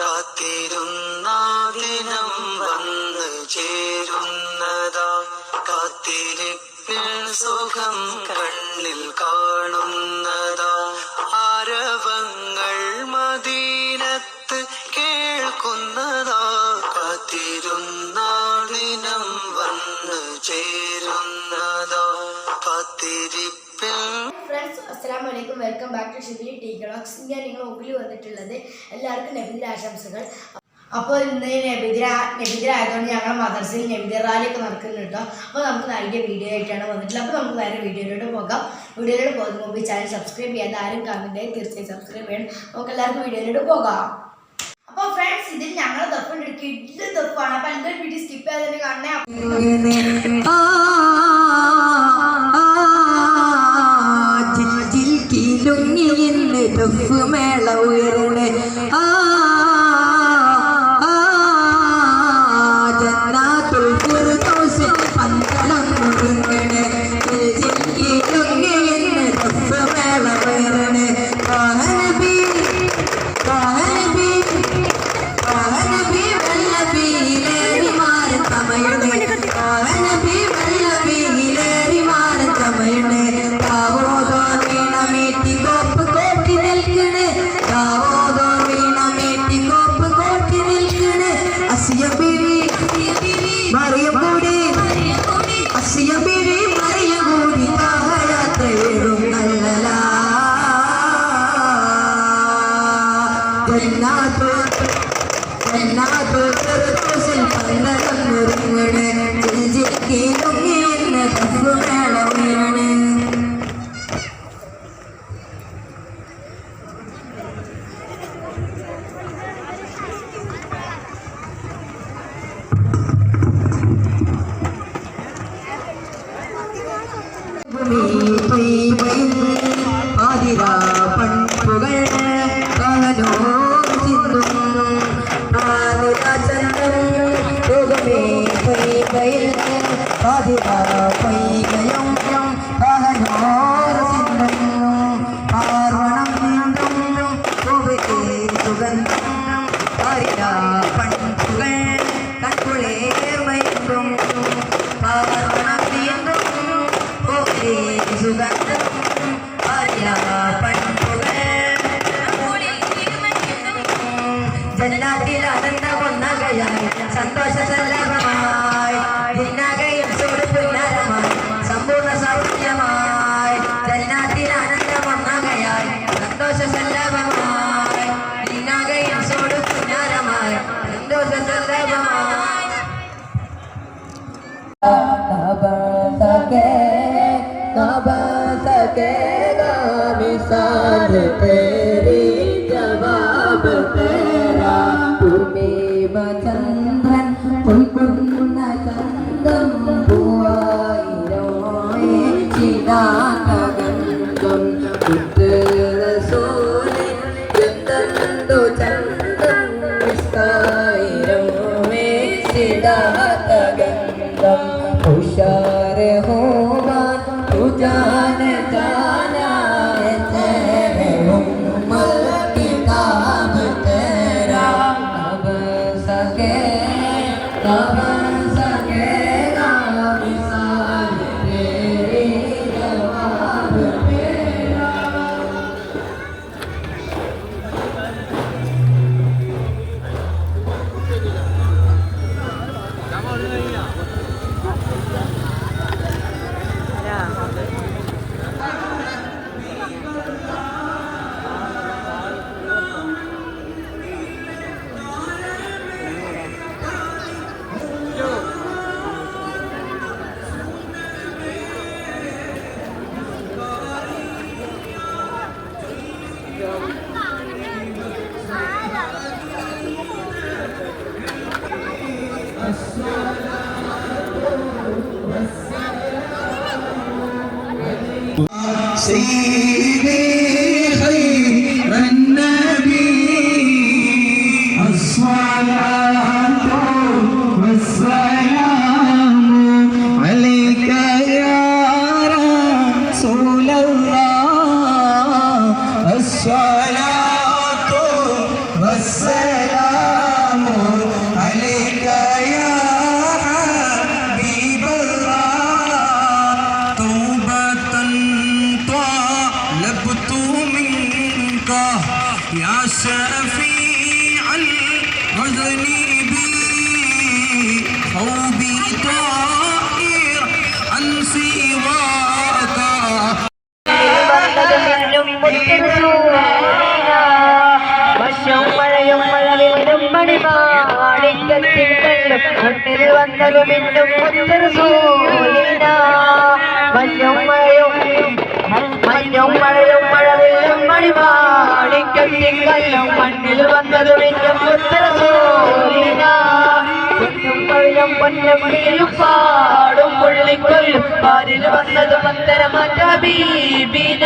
കാത്തിരുന്ന ദിനം വന്ന് ചേരുന്നതാ. കാത്തിരിപ്പിൽ സുഖം കണ്ണിൽ കാണുന്നതാ അസ്സാം വലൈക്കും welcome back to Shibili T vlogs ഞാൻ നിങ്ങൾ മുമ്പിൽ വന്നിട്ടുള്ളത് എല്ലാവർക്കും നബിദിന ആശംസകൾ. അപ്പോൾ ഇന്ന് നബിദിന നബിദിന ആയതുകൊണ്ട് ഞങ്ങൾ മദർസയിൽ നബിദിന റാലിയൊക്കെ നടക്കുന്നുണ്ട് കേട്ടോ. അപ്പോൾ നമുക്ക് നല്ല വീഡിയോ ആയിട്ടാണ് വന്നിട്ടുള്ളത്. അപ്പോൾ നമുക്ക് വേറെ വീഡിയോയിലോട്ട് പോകാം. വീഡിയോയിലോട്ട് പോകുന്ന മുമ്പ് ചാനൽ സബ്സ്ക്രൈബ് ചെയ്യാതെ ആരും കാണുന്നുണ്ട് തീർച്ചയായും സബ്സ്ക്രൈബ് ചെയ്യണം. നമുക്ക് എല്ലാവർക്കും വീഡിയോയിലോട്ട് പോകാം. അപ്പോൾ ഫ്രണ്ട്സ് ഇതിൽ ഞങ്ങൾ തൊപ്പുണ്ട് ഇതിൽ തൊപ്പാണ് അപ്പോൾ എല്ലാവരും വീഡിയോ സ്കിപ്പ് ചെയ്യാതെ തന്നെ കാണണേ ചിൽക്കിലുങ്ങിന്ന് ടഫ് മേള ഉയരണേ ആ, सकेगा मिसाल तेरी जवाब तेरा पूर्णिम चंद्रन പുൽക്കുന്ന ചന്തം പൂവായിരോയെ ചിരാകഗന്ധം ഉത്തരസൂര്യൻ എന്തെന്തോ ചന്തം വിസ്തായിരോമേ ചിരാകഗന്ധം ഉഷാര Yes, sir. മണ്ണിൽ വന്നത് മിന്നും മുത്തൊരു സൂര്യന മഞ്ഞും മഴയും മഞ്ഞും മഴയും മഴവില്ലും മണിമാണിക്കത്തിങ്കല്ലും മണ്ണിൽ വന്നത് മിന്നും മുത്തൊരു പഴം പൊന്നും വീഴും പാടും പുള്ളിക്കൊല്ലും പാരിൽ വന്നത് പത്തര മറ്റ ബീബിന.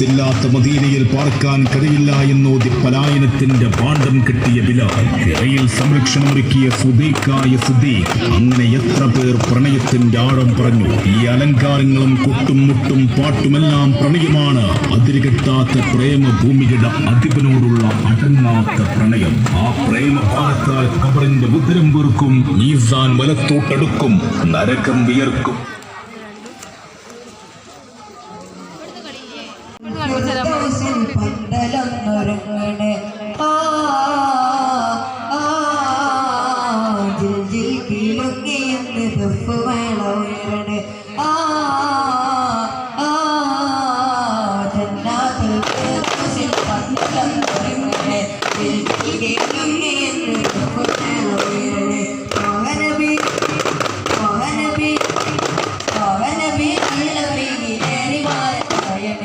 മുത്തില്ലാത്ത മദീനയിൽ പാർക്കാൻ കഴിയില്ല എന്നോതി പലായനത്തിന്റെ പാണ്ഡം കെട്ടിയ ബിലാൽ സംരക്ഷണം സംരക്ഷണമൊരുക്കിയ സുദീഖായ സുദീഖ് അങ്ങനെ എത്ര പേർ പ്രണയത്തിന്റെ ആഴം പറഞ്ഞു. ഈ അലങ്കാരങ്ങളും കൊട്ടും മുട്ടും പാട്ടുമെല്ലാം പ്രണയമാണ്. അതിരുകെട്ടാത്ത പ്രേമഭൂമിയുടെ അധിപനോടുള്ള അടങ്ങാത്ത പ്രണയം. ആ പ്രേമഭാരത്താൽ കബറിന്റെ ഉദരം വീർക്കും നീസാൻ വലത്തോട്ടടുക്കും നരകം വിയർക്കും.